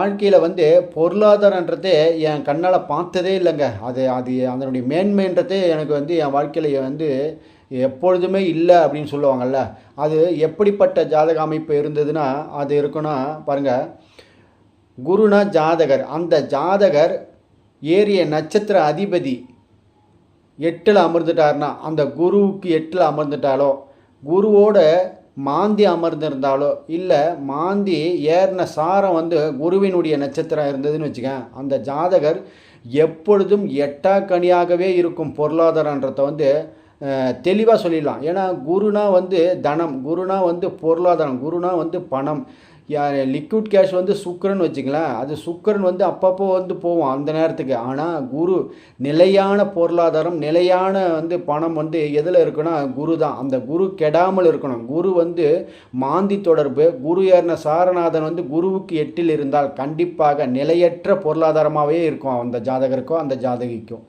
வாழ்க்கையில் வந்து பொருளாதாரன்றதே என் கண்ணால் பார்த்ததே இல்லைங்க. அது அது அதனுடைய மேன்மைன்றதே எனக்கு வந்து என் வாழ்க்கையில் வந்து எப்பொழுதுமே இல்லை அப்படின்னு சொல்லுவாங்கல்ல. அது எப்படிப்பட்ட ஜாதக அமைப்பு இருந்ததுன்னா அது இருக்குன்னா பாருங்கள் குருனா ஜாதகர். அந்த ஜாதகர் ஏறிய நட்சத்திர அதிபதி எட்டில் அமர்ந்துட்டாருன்னா அந்த குருவுக்கு எட்டில் அமர்ந்துட்டாலோ குருவோட மாந்தி அமர்ந்திருந்தாலோ இல்லை மாந்தி ஏறின சாரம் வந்து குருவினுடைய நட்சத்திரம் இருந்ததுன்னு வச்சுக்கேன். அந்த ஜாதகர் எப்பொழுதும் எட்டாக்கனியாகவே இருக்கும் பொருளாதாரன்றதை வந்து தெளிவாக சொல்லிடலாம். ஏன்னா குருனா வந்து தனம் குருனா வந்து பொருளாதாரம் குருனா வந்து பணம். லிக்விட் கேஷ் வந்து சுக்கரன் வச்சுக்கலாம் அது சுக்கரன் வந்து அப்பப்போ வந்து போவோம் அந்த நேரத்துக்கு. ஆனால் குரு நிலையான பொருளாதாரம் நிலையான வந்து பணம் வந்து எதில் இருக்குன்னா குரு தான் அந்த குரு கெடாமல் இருக்கணும். குரு வந்து மாந்தி தொடர்பு. குரு ஏறின சாரநாதன் வந்து குருவுக்கு எட்டில் இருந்தால் கண்டிப்பாக நிலையற்ற பொருளாதாரமாகவே இருக்கும் அந்த ஜாதகருக்கும் அந்த ஜாதகிக்கும்.